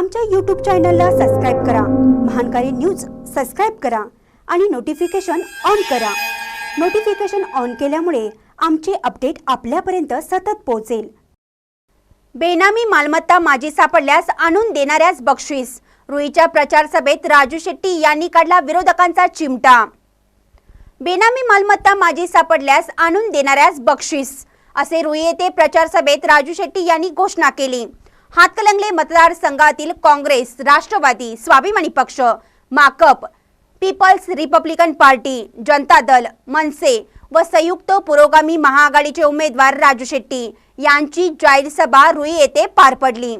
आमच्या यूट्यूब चॅनलला सबस्क्राईब करा. महानकारी न्यूज सबस्क्राईब करा आणि नोटिफिकेशन ऑन करा. नोटिफिकेशन ऑन केल्यामुळे आमचे अपडेट आपल्यापर्यंत सतत पोहोचेल. बेनामी मालमत्ता माजी सापडल्यास आणून देणाऱ्यास बक्षीस. रुईच्या प्रचार सभेत राजू शेट्टी यांनी काढला विरोधकांचा चिमटा. बेनामी मालमत्ता माजी सापडल्यास आणून देणाऱ्यास बक्षीस. असे रुई येथे प्रचार सभेत राजू शेट्टी यांनी घोषणा केली. हातकलंगले मतदारसंघातील Congress Rashtrawadi Swabhimani Paksha Makap People's Republican Party Janata Dal Manse व संयुक्त पुरोगामी महाआघाडीचे उमेदवार राजू शेट्टी यांची जाहीर सभा रुई येथे पार पडली.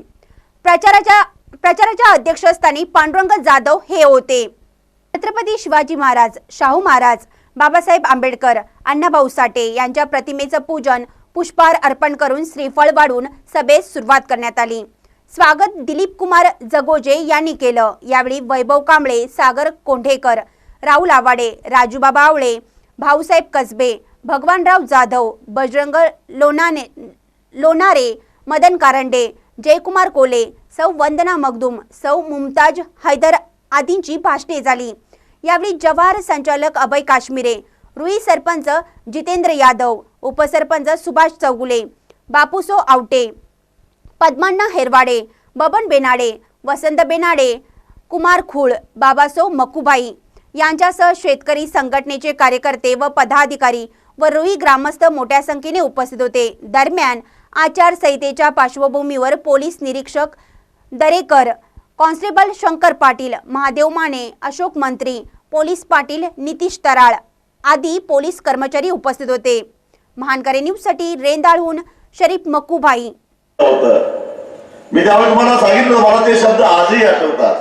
प्रचाराच्या प्रचाराच्या अध्यक्षस्थानी पांडुरंग जाधव हे होते. छत्रपती शिवाजी महाराज शाहू महाराज बाबासाहेब आंबेडकर अण्णाभाऊ साठे यांच्या प्रतिमेचं पूजन पुष्पहार अर्पण करून श्रीफळ वाढून सभेस सुरुवात करण्यात आली. स्वागत दिलीप कुमार जगोजे यांनी केलं. यावेळी वैभव कांबळे सागर कोंढेकर राहुल आवाडे राजूबाबा आवळे भाऊसाहेब कसबे भगवानराव जाधव बजरंग लोणाने लोणारे मदन कारंडे जयकुमार कोले सौ वंदना मगदूम सौ मुमताज हैदर आदींची भाषणे झाली. यावेळी जवाहर संचालक अभय काश्मीरे रुई सरपंच जितेंद्र यादव उपसरपंच सुभाष चौगुले बापूसो आवटे पद्मांना हेरवाडे बबन बेनाडे वसंत बेनाडे कुमार खुळ बाबासो मकुबाई यांच्यासह शेतकरी संघटनेचे कार्यकर्ते व पदाधिकारी व रुई ग्रामस्थ मोठ्या संख्येने उपस्थित होते. दरम्यान आचारसंहितेच्या पार्श्वभूमीवर पोलीस निरीक्षक दरेकर कॉन्स्टेबल शंकर पाटील महादेव माने अशोक मंत्री पोलीस पाटील नितीश तराळ आदी पोलीस कर्मचारी उपस्थित होते. महानकरी न्यूजसाठी रेंदाळहून शरीफ मक्कूभाई मी त्यावेळी तुम्हाला सांगितलं मला ते शब्द आजही आठवतात.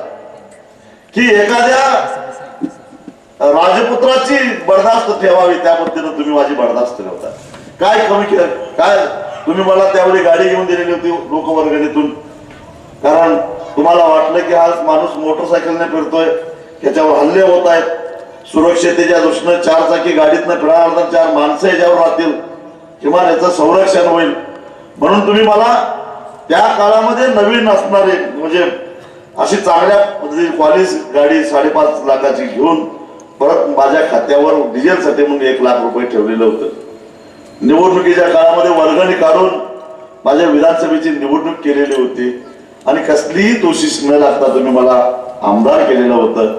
की एखाद्या राजपुत्राची बर्दास्त ठेवावी त्या पद्धतीनं तुम्ही माझी बर्दास्त ठेवता. काय कमी केलं काय तुम्ही मला त्यावेळी गाडी घेऊन दिलेली होती लोकवर्गणीतून? कारण तुम्हाला वाटलं की आज माणूस मोटरसायकलने फिरतोय त्याच्यावर हल्ले होत आहेत. सुरक्षतेच्या दृष्टीनं चार चाकी गाडीतनं फिरणार तर चार माणसं याच्यावर राहतील किंवा याचं संरक्षण होईल. म्हणून तुम्ही मला त्या काळामध्ये नवीन असणारे म्हणजे अशी चांगल्या पद्धतीची कॉलेज गाडी साडेपाच लाखाची घेऊन परत माझ्या खात्यावर डिझेलसाठी म्हणून एक लाख रुपये ठेवलेलं होतं. निवडणुकीच्या काळामध्ये वर्गणी काढून माझ्या विधानसभेची निवडणूक केलेली होती आणि कसलीही दोषीस न लागता तुम्ही मला आमदार केलेलं होतं.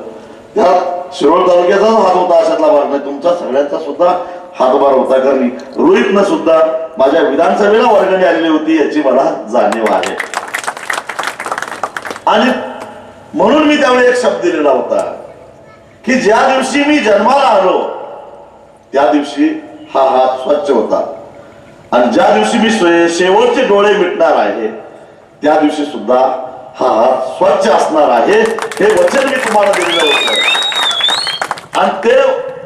त्यात शिरोळ तालुक्याचाच हात होता अशातला भाग नाही. तुमचा सगळ्यांचा सुद्धा हातभार होता. कारण रोहितनं सुद्धा माझ्या विधानसभेला वर्गणी आलेली होती याची मला जाणीव आहे. आणि म्हणून मी त्यावेळी एक शब्द दिलेला होता की ज्या दिवशी मी जन्माला आलो त्या दिवशी हा हात स्वच्छ होता. आणि ज्या दिवशी मी शे- शेवटचे डोळे मिटणार आहे त्या दिवशी सुद्धा हा हात स्वच्छ असणार आहे. हे वचन मी तुम्हाला दिलेलं होतं. आणि ते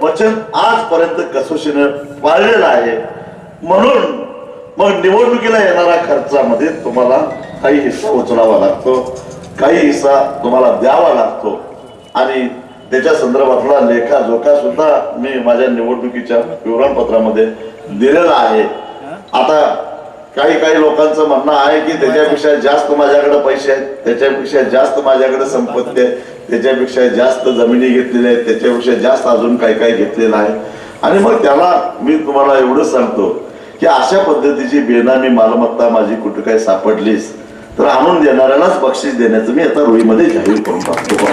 वचन आजपर्यंत कसोशीने पाळलेलं आहे. म्हणून मग निवडणुकीला येणाऱ्या खर्चामध्ये तुम्हाला काही हिस्सा उचलावा लागतो काही हिस्सा तुम्हाला द्यावा लागतो. आणि त्याच्या संदर्भातला लेखा जोखा सुद्धा मी माझ्या निवडणुकीच्या विवरणपत्रामध्ये दिलेला आहे. आता काही काही लोकांचं म्हणणं आहे की त्याच्यापेक्षा जास्त माझ्याकडे पैसे आहेत त्याच्यापेक्षा जास्त माझ्याकडे संपत्ती आहे त्याच्यापेक्षा जास्त जमिनी घेतलेल्या आहेत त्याच्यापेक्षा जास्त अजून काही काही घेतलेलं आहे. आणि मग त्याला मी तुम्हाला एवढं सांगतो की अशा पद्धतीची बेनामी मालमत्ता माझी कुठे काही सापडलीस तर आणून देणाऱ्यालाच बक्षीस देण्याचं मी आता रुईमध्ये जाहीर करून टाकतो.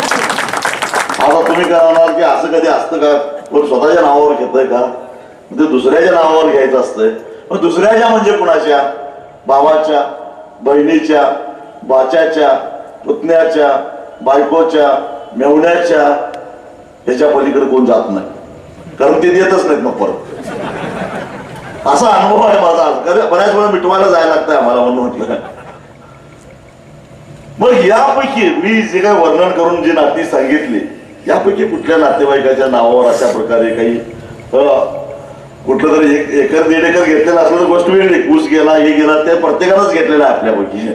आता तुम्ही काय म्हणाल की असं कधी असतं का? कोण स्वतःच्या नावावर घेतंय का? ते दुसऱ्याच्या नावावर घ्यायचं असतंय. मग दुसऱ्याच्या म्हणजे कुणाच्या? भावाच्या बहिणीच्या बाच्याच्या पुतण्याच्या बायकोच्या मेवण्याच्या ह्याच्या पलीकडे कोण जात नाही. कारण ते देतच नाहीत मग परत. असा अनुभव आहे माझा. बऱ्याच वेळा मिटवायला जायला लागतंय आम्हाला म्हणून म्हटलं. मग यापैकी मी जे काही वर्णन करून जी नाती सांगितली यापैकी कुठल्या नातेवाईकाच्या नावावर अशा प्रकारे काही कुठलं तरी एक एकर दीड एकर घेतलेलं असलं तर गोष्ट वेगळी. ऊस गेला हे गेला ते प्रत्येकानंच घेतलेलं आहे आपल्यापैकी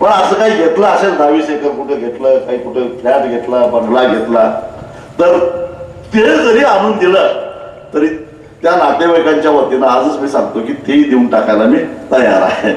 पण असं काही घेतलं असेल दहावीस एकर कुठं घेतलं काही कुठं फ्लॅट घेतला बंगला घेतला तर ते जरी आणून दिलं तरी त्या नातेवाईकांच्या वतीनं आजच मी सांगतो की तेही देऊन टाकायला मी तयार आहे.